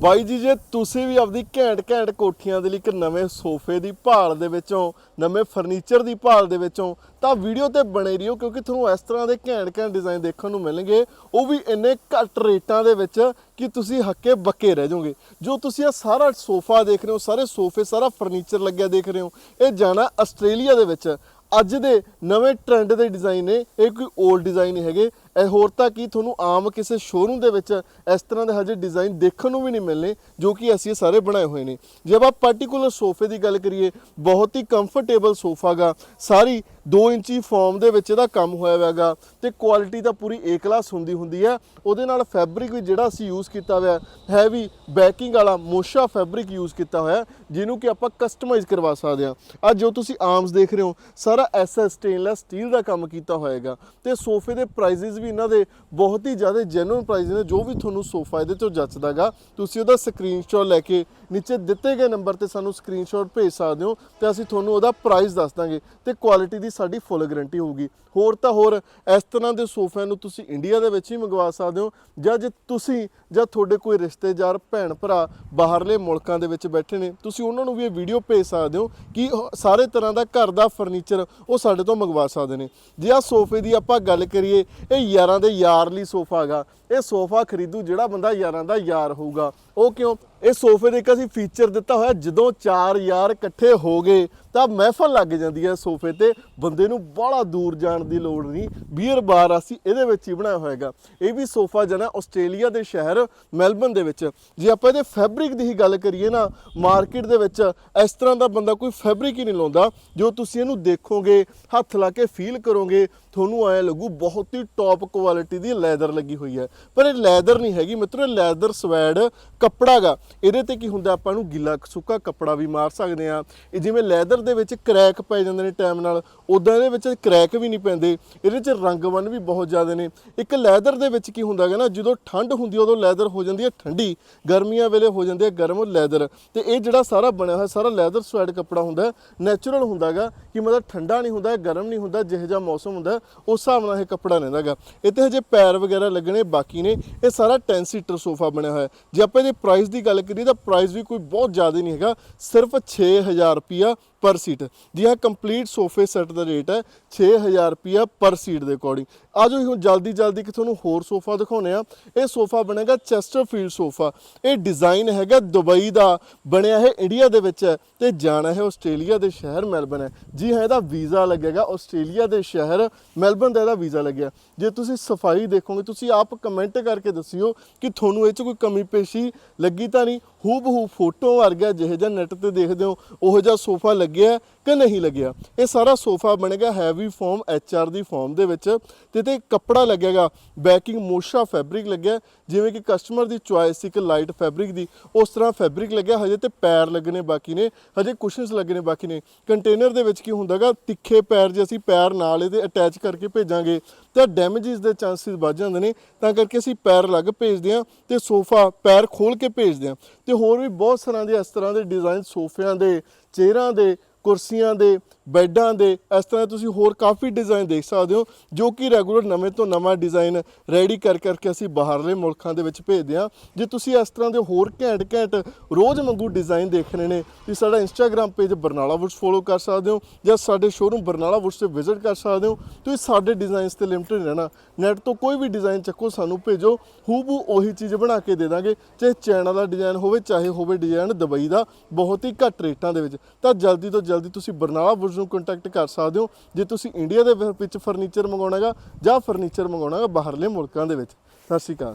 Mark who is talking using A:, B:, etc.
A: ਬਾਈ ਜੀ, ਜੇ ਤੁਸੀਂ ਵੀ ਆਪਦੀ ਘੈਂਟ ਘੈਂਟ ਕੋਠੀਆਂ ਦੇ ਲਈ ਇੱਕ ਨਵੇਂ ਸੋਫੇ ਦੀ ਭਾਲ ਦੇ ਵਿੱਚੋਂ, ਨਵੇਂ ਫਰਨੀਚਰ ਦੀ ਭਾਲ ਦੇ ਵਿੱਚੋਂ, ਤਾਂ ਵੀਡੀਓ ਤੇ ਬਣੇ ਰਹੀਓ ਕਿਉਂਕਿ ਤੁਹਾਨੂੰ ਇਸ ਤਰ੍ਹਾਂ ਦੇ ਘੈਂਟ ਘੈਂਟ ਡਿਜ਼ਾਈਨ ਦੇਖਣ ਨੂੰ ਮਿਲਣਗੇ। ਉਹ ਵੀ ਇੰਨੇ ਘੱਟ ਰੇਟਾਂ ਦੇ ਵਿੱਚ ਕਿ ਤੁਸੀਂ ਹੱਕੇ ਬੱਕੇ ਰਹਿ ਜਾਓਗੇ। ਜੋ ਤੁਸੀਂ ਇਹ ਸਾਰਾ ਸੋਫਾ ਦੇਖ ਰਹੇ ਹੋ, ਸਾਰੇ ਸੋਫੇ, ਸਾਰਾ ਫਰਨੀਚਰ ਲੱਗਿਆ ਦੇਖ ਰਹੇ ਹੋ, ਇਹ ਜਾਣਾ ਆਸਟ੍ਰੇਲੀਆ ਦੇ ਵਿੱਚ। ਅੱਜ ਦੇ ਨਵੇਂ ਟ੍ਰੈਂਡ ਦੇ ਡਿਜ਼ਾਈਨ ਨੇ, ਇਹ ਕੋਈ 올ਡ ਡਿਜ਼ਾਈਨ ਨਹੀਂ ਹੈਗੇ। ਇਹ ਹੋਰ ਤਾਂ ਕੀ, ਤੁਹਾਨੂੰ ਆਮ ਕਿਸੇ ਸ਼ੋਰੂਮ ਦੇ ਵਿੱਚ ਇਸ ਤਰ੍ਹਾਂ ਦੇ ਹਜੇ ਡਿਜ਼ਾਈਨ ਦੇਖਣ ਨੂੰ ਵੀ ਨਹੀਂ ਮਿਲਨੇ ਜੋ ਕਿ ਅਸੀਂ ਇਹ ਸਾਰੇ ਬਣਾਏ ਹੋਏ ਨੇ। ਜੇ ਆਪਾਂ ਪਾਰਟਿਕੂਲਰ ਸੋਫੇ ਦੀ ਗੱਲ ਕਰੀਏ, ਬਹੁਤ ਹੀ ਕੰਫਰਟੇਬਲ ਸੋਫਾ ਗਾ, ਸਾਰੀ 2 ਇੰਚੀ ਫਾਰਮ ਦੇ ਵਿੱਚ ਇਹਦਾ ਕੰਮ ਹੋਇਆ ਹੋਇਆਗਾ ਤੇ ਕੁਆਲਿਟੀ ਤਾਂ ਪੂਰੀ ਏ ਕਲਾਸ ਹੁੰਦੀ ਹੁੰਦੀ ਹੈ ਉਹਦੇ ਨਾਲ ਫੈਬਰਿਕ ਵੀ ਜਿਹੜਾ ਅਸੀਂ ਯੂਜ਼ ਕੀਤਾ ਹੋਇਆ ਹੈਵੀ ਬੈਕਿੰਗ ਵਾਲਾ ਮੋਸ਼ਾ ਫੈਬਰਿਕ ਯੂਜ਼ ਕੀਤਾ ਹੋਇਆ, ਜਿਹਨੂੰ ਕਿ ਆਪਾਂ ਕਸਟਮਾਈਜ਼ ਕਰਵਾ ਸਕਦੇ ਹਾਂ। ਅੱਜ ਜੋ ਤੁਸੀਂ ਆਰਮਸ ਦੇਖ ਰਹੇ ਹੋ, ਸਾਰਾ ਐਸਐਸ ਸਟੇਨਲੈਸ ਸਟੀਲ ਦਾ ਕੰਮ ਕੀਤਾ ਹੋਏਗਾ ਤੇ ਸੋਫੇ ਦੇ ਪ੍ਰਾਈਸਿਸ ਵੀ ਇਹਨਾਂ ਦੇ ਬਹੁਤ ਹੀ ਜ਼ਿਆਦਾ ਜੈਨੂਇਨ ਪ੍ਰਾਈਸ ਨੇ, ਜੋ ਵੀ ਤੁਹਾਨੂੰ ਸੋਫਾ ਇਹਦੇ ਤੋਂ ਜੱਚਦਾਗਾ, ਤੁਸੀਂ ਉਹਦਾ ਸਕਰੀਨਸ਼ਾਟ ਲੈ ਕੇ ਨੀਚੇ ਦਿੱਤੇ ਗਏ ਨੰਬਰ ਤੇ ਸਾਨੂੰ ਸਕਰੀਨਸ਼ਾਟ ਭੇਜ ਸਕਦੇ ਹੋ ਤੇ ਅਸੀਂ ਤੁਹਾਨੂੰ ਉਹਦਾ ਪ੍ਰਾਈਸ ਦੱਸ ਦਾਂਗੇ ਤੇ ਕੁਆਲਿਟੀ ਦੀ ਸਾਡੀ ਫੁੱਲ ਗਾਰੰਟੀ ਹੋਊਗੀ। ਹੋਰ ਤਾਂ ਹੋਰ, ਇਸ ਤਰ੍ਹਾਂ ਦੇ ਸੋਫਿਆਂ ਨੂੰ ਤੁਸੀਂ ਇੰਡੀਆ ਦੇ ਵਿੱਚ ਹੀ ਮੰਗਵਾ ਸਕਦੇ ਹੋ ਜਾਂ ਜੇ ਤੁਸੀਂ ਜਾਂ ਤੁਹਾਡੇ ਕੋਈ ਰਿਸ਼ਤੇਦਾਰ, ਭੈਣ ਭਰਾ ਬਾਹਰਲੇ ਮੁਲਕਾਂ ਦੇ ਵਿੱਚ ਬੈਠੇ ਨੇ, ਤੁਸੀਂ ਉਹਨਾਂ ਨੂੰ ਵੀ ਇਹ ਵੀਡੀਓ ਭੇਜ ਸਕਦੇ ਹੋ ਕਿ ਸਾਰੇ ਤਰ੍ਹਾਂ ਦਾ ਘਰ ਦਾ ਫਰਨੀਚਰ ਉਹ ਸਾਡੇ ਤੋਂ ਮੰਗਵਾ ਸਕਦੇ ਨੇ। ਜੇ ਆ ਸੋਫੇ ਦੀ ਆਪਾਂ ਗੱਲ ਕਰੀਏ, ਇਹ ਯਾਰਾਂ ਦੇ ਯਾਰ ਲਈ ਸੋਫਾ ਹੈਗਾ। ਇਹ ਸੋਫਾ ਖਰੀਦੂ, ਜਿਹੜਾ ਬੰਦਾ ਯਾਰਾਂ ਦਾ ਯਾਰ ਹੋਊਗਾ। ਉਹ ਕਿਉਂ? ਇਹ ਸੋਫੇ ਦੇ ਇੱਕ ਅਸੀਂ ਫੀਚਰ ਦਿੱਤਾ ਹੋਇਆ, ਜਦੋਂ ਚਾਰ ਯਾਰ ਇਕੱਠੇ ਹੋ ਗਏ, ਤਾਂ ਮਹਿਫਲ ਲੱਗ ਜਾਂਦੀ ਹੈ ਸੋਫੇ ਤੇ। ਬੰਦੇ ਨੂੰ ਬੜਾ ਦੂਰ ਜਾਣ ਦੀ ਲੋੜ ਨਹੀਂ। ਬੀਅਰ ਬਾਰ ਅਸੀਂ ਇਹਦੇ ਵਿੱਚ ਹੀ ਬਣਾਇਆ ਹੋਏਗਾ। ਇਹ ਵੀ ਸੋਫਾ ਜਨਾ ਆਸਟ੍ਰੇਲੀਆ ਦੇ ਸ਼ਹਿਰ ਮੈਲਬਨ ਦੇ ਵਿੱਚ। ਜੇ ਆਪਾਂ ਇਹਦੇ ਫੈਬਰਿਕ ਦੀ ਹੀ ਗੱਲ ਕਰੀਏ ਨਾ ਮਾਰਕੀਟ ਦੇ ਵਿੱਚ ਇਸ ਤਰ੍ਹਾਂ ਦਾ ਬੰਦਾ ਕੋਈ ਫੈਬਰਿਕ ਹੀ ਨਹੀਂ ਲਾਉਂਦਾ, ਜੋ ਤੁਸੀਂ ਇਹਨੂੰ ਦੇਖੋਗੇ, ਹੱਥ ਲਾ ਕੇ ਫੀਲ ਕਰੋਗੇ, ਤੁਹਾਨੂੰ ਐ ਲੱਗੂ ਬਹੁਤ ਹੀ ਟੌਪ ਕੁਆਲਿਟੀ ਦੀ ਲੈਦਰ ਲੱਗੀ ਹੋਈ ਹੈ। ਪਰ ਇਹ ਲੈਦਰ ਨਹੀਂ ਹੈਗੀ ਮਿੱਤਰੋ, ਇਹ ਲੈਦਰ ਸਵੈਡ ਕੱਪੜਾ ਗਾ ਇਹਦੇ ਤੇ ਕੀ ਹੁੰਦਾ, ਆਪਾਂ ਨੂੰ ਗਿੱਲਾ ਸੁੱਕਾ ਕੱਪੜਾ ਵੀ ਮਾਰ ਸਕਦੇ ਆ ਇਹ ਜਿਵੇਂ ਲੈਦਰ ਦੇ ਵਿੱਚ ਕ੍ਰੈਕ ਪੈ ਜਾਂਦੇ ਨੇ ਟਾਈਮ ਨਾਲ ਉਦਾਂ ਇਹਦੇ ਵਿੱਚ ਕ੍ਰੈਕ ਵੀ ਨਹੀਂ ਪੈਂਦੇ। ਇਹਦੇ 'ਚ ਰੰਗਵਨ ਵੀ ਬਹੁਤ ਜ਼ਿਆਦਾ ਨੇ। ਇੱਕ ਲੈਦਰ ਦੇ ਵਿੱਚ ਕੀ ਹੁੰਦਾ ਹੈਗਾ ਨਾ, ਜਦੋਂ ਠੰਡ ਹੁੰਦੀ ਉਦੋਂ ਲੈਦਰ ਹੋ ਜਾਂਦੀ ਹੈ ਠੰਡੀ। ਗਰਮੀਆਂ ਵੇਲੇ ਹੋ ਜਾਂਦੇ ਆ ਗਰਮ ਲੈਦਰ। ਤੇ ਇਹ ਜਿਹੜਾ ਸਾਰਾ ਬਣਿਆ ਹੋਇਆ, ਸਾਰਾ ਲੈਦਰ ਸਵੈਡ ਕੱਪੜਾ ਹੁੰਦਾ ਨੈਚੁਰਲ ਹੁੰਦਾਗਾ ਕਿ ਮਤਲਬ ਠੰਡਾ ਨਹੀਂ ਹੁੰਦਾ, ਗਰਮ ਨਹੀਂ ਹੁੰਦਾ, ਜਿਹੋ ਜਿਹਾ ਮੌਸਮ ਹੁੰਦਾ, ਉਸ ਹਿਸਾਬ ਨਾਲ ਇਹ ਕੱਪੜਾ ਰਹਿੰਦਾਗਾ ਇਹ ਤੇ ਹਜੇ ਪੈਰ ਵਗੈਰਾ ਲੱਗਣੇ ਬਾਕੀ ਨੇ। ਇਹ ਸਾਰਾ 10 ਸੀਟਰ ਸੋਫਾ ਬਣਿਆ ਹੋਇਆ। ਜੇ ਆਪਾਂ ਇਹਦੇ ਪ੍ਰਾਈਸ ਦੀ ਗੱਲ ਕਰੀਏ ਤਾਂ ਪ੍ਰਾਈਸ ਵੀ ਕੋਈ ਬਹੁਤ ਜ਼ਿਆਦਾ ਨਹੀਂ ਹੈਗਾ, ਸਿਰਫ 6000 ਰੁਪਿਆ ਪਰ ਸੀਟ ਜੀ ਹਾਂ ਕੰਪਲੀਟ ਸੋਫੇ ਸੈੱਟ ਦਾ ਰੇਟ ਹੈ 6000 ਰੁਪਿਆ ਪਰ ਸੀਟ ਦੇ ਅਕੋਰਡਿੰਗ ਆਜੋ ਹੁਣ ਜਲਦੀ ਜਲਦੀ ਕਿ ਤੁਹਾਨੂੰ ਹੋਰ ਸੋਫਾ ਦਿਖਾਉਨੇ ਆ ਇਹ ਸੋਫਾ ਬਣੇਗਾ ਚੈਸਟਰਫੀਲਡ ਸੋਫਾ ਇਹ ਡਿਜ਼ਾਈਨ ਹੈਗਾ ਦੁਬਈ ਦਾ, ਬਣਿਆ ਹੈ ਇੰਡੀਆ ਦੇ ਵਿੱਚ ਹੈ ਤੇ ਜਾਣਾ ਹੈ ਆਸਟ੍ਰੇਲੀਆ ਦੇ ਸ਼ਹਿਰ ਮੈਲਬਨ ਹੈ। ਜੀ ਹਾਂ, ਇਹਦਾ ਵੀਜ਼ਾ ਲੱਗੇਗਾ ਆਸਟ੍ਰੇਲੀਆ ਦੇ ਸ਼ਹਿਰ ਮੈਲਬਨ ਦਾ ਇਹਦਾ ਵੀਜ਼ਾ ਲੱਗਿਆ। ਜੇ ਤੁਸੀਂ ਸਫ਼ਾਈ ਦੇਖੋਗੇ, ਤੁਸੀਂ ਆਪ ਕਮੈਂਟ ਕਰਕੇ ਦੱਸਿਓ ਕਿ ਤੁਹਾਨੂੰ ਇਹ 'ਚ ਕੋਈ ਕਮੀ ਪੇਸ਼ੀ ਲੱਗੀ ਤਾਂ ਨਹੀਂ, ਹੂਬਹੂ ਫੋਟੋ ਵਰਗਾ ਜਿਹੇ ਜਿਹਾ ਨੈਟ ਤੇ ਦੇਖਦੇ ਹੋ, ਉਹੋ ਜਿਹਾ ਸੋਫਾ ਲੱਗਿਆ ਕਿ ਨਹੀਂ ਲੱਗਿਆ? ਇਹ ਸਾਰਾ ਸੋਫਾ ਬਣੇਗਾ ਹੈਵੀ ਫਾਰਮ ਆਰ ਦੀ ਫਾਰਮ ਦੇ ਵਿੱਚ ਤੇ ਤੇ ਕੱਪੜਾ ਲੱਗੇਗਾ ਬੈਕਿੰਗ ਮੋਸ਼ਾ ਫੈਬਰਿਕ ਲੱਗਿਆ, ਜਿਵੇਂ ਕਿ ਕਸਟਮਰ ਦੀ ਚੁਆਇਸ ਸੀ ਕਿ ਲਾਈਟ ਫੈਬਰਿਕ ਦੀ, ਉਸ ਤਰ੍ਹਾਂ ਫੈਬਰਿਕ ਲੱਗਿਆ, ਹਜੇ ਤੇ ਪੈਰ ਲੱਗਣੇ ਬਾਕੀ ਨੇ, ਹਜੇ ਕੁਸ਼ਨਸ ਲੱਗਣੇ ਬਾਕੀ ਨੇ। ਕੰਟੇਨਰ ਦੇ ਵਿੱਚ ਕੀ ਹੁੰਦਾਗਾ, ਤਿੱਖੇ ਪੈਰ ਜੇ ਅਸੀਂ ਪੈਰ ਨਾਲ ਇਹਦੇ ਅਟੈਚ ਕਰਕੇ ਭੇਜਾਂਗੇ, ਤਾਂ ਡੈਮੇਜਸ ਦੇ ਚਾਂਸਸ ਵੱਧ ਜਾਂਦੇ ਨੇ, ਤਾਂ ਕਰਕੇ ਅਸੀਂ ਪੈਰ ਲੱਗ ਭੇਜਦੇ ਹਾਂ ਤੇ ਸੋਫਾ ਪੈਰ ਖੋਲ ਕੇ ਭੇਜਦੇ ਹਾਂ। ਤੇ ਹੋਰ ਵੀ ਬਹੁਤ ਤਰ੍ਹਾਂ ਦੇ ਇਸ ਤਰ੍ਹਾਂ ਦੇ ਡਿਜ਼ਾਈਨ ਸੋਫਿਆਂ ਦੇ ਚੇਅਰਾਂ ਦੇ ਕੁਰਸੀਆਂ ਦੇ, ਬੈੱਡਾਂ ਦੇ, ਇਸ ਤਰ੍ਹਾਂ ਤੁਸੀਂ ਹੋਰ ਕਾਫੀ ਡਿਜ਼ਾਈਨ ਦੇਖ ਸਕਦੇ ਹੋ, ਜੋ ਕਿ ਰੈਗੂਲਰ ਨਵੇਂ ਤੋਂ ਨਵਾਂ ਡਿਜ਼ਾਈਨ ਰੈਡੀ ਕਰ ਕਰਕੇ ਅਸੀਂ ਬਾਹਰਲੇ ਮੁਲਕਾਂ ਦੇ ਵਿੱਚ ਭੇਜਦੇ ਹਾਂ। ਜੇ ਤੁਸੀਂ ਇਸ ਤਰ੍ਹਾਂ ਦੇ ਹੋਰ ਘੈਂਟ ਘੈਂਟ ਰੋਜ਼ ਵਾਂਗੂ ਡਿਜ਼ਾਈਨ ਦੇਖਣੇ ਨੇ, ਤੁਸੀਂ ਸਾਡਾ Instagram page Barnala Woods follow ਕਰ ਸਕਦੇ ਹੋ ਜਾਂ ਸਾਡੇ ਸ਼ੋਰੂਮ ਬਰਨਾਲਾ ਵੁੱਡਸ ਤੇ ਵਿਜ਼ਿਟ ਕਰ ਸਕਦੇ ਹੋ। ਤੁਸੀਂ ਸਾਡੇ ਡਿਜ਼ਾਈਨਸ ਤੇ ਲਿਮਟਿਡ ਰਹਿਣਾ ਨੈਟ ਤੋਂ ਕੋਈ ਵੀ ਡਿਜ਼ਾਈਨ ਚੱਕੋ, ਸਾਨੂੰ ਭੇਜੋ, ਹੂਬੂ ਉਹੀ ਚੀਜ਼ ਬਣਾ ਕੇ ਦੇ ਦਾਂਗੇ, ਚਾਹੇ ਚੈਨਾ ਦਾ ਡਿਜ਼ਾਈਨ ਹੋਵੇ, ਚਾਹੇ ਹੋਵੇ ਡਿਜ਼ਾਈਨ ਦੁਬਈ ਦਾ, ਬਹੁਤ ਹੀ ਘੱਟ ਰੇਟਾਂ ਦੇ ਵਿੱਚ। ਤਾਂ ਜਲਦੀ ਤੋਂ ਜਲਦੀ ਤੁਸੀਂ ਬਰਨਾਲਾ ਬੁਰਜ ਨੂੰ ਕੰਟੈਕਟ ਕਰ ਸਕਦੇ ਹੋ। ਜੇ ਤੁਸੀਂ ਇੰਡੀਆ ਦੇ ਵਿੱਚ ਫਰਨੀਚਰ ਮੰਗਾਉਣਾ ਹੈਗਾ ਜਾਂ ਫਰਨੀਚਰ ਮੰਗਾਉਣਾ ਹੈਗਾ ਬਾਹਰਲੇ ਮੁਲਕਾਂ ਦੇ ਵਿੱਚ। ਸਤਿ ਸ਼੍ਰੀ ਅਕਾਲ।